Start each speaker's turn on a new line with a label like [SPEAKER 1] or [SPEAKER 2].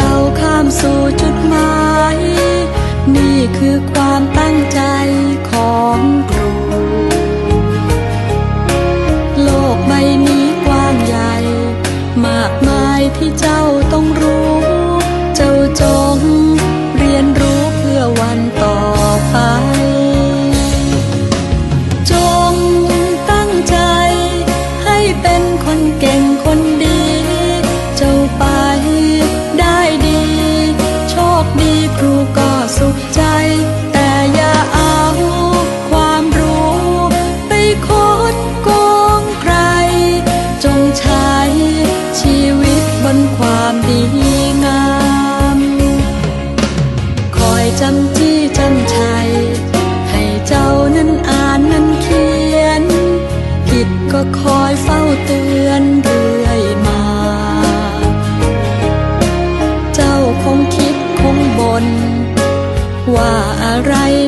[SPEAKER 1] ้า สู่จุดหมาย นี่คือความ อะไร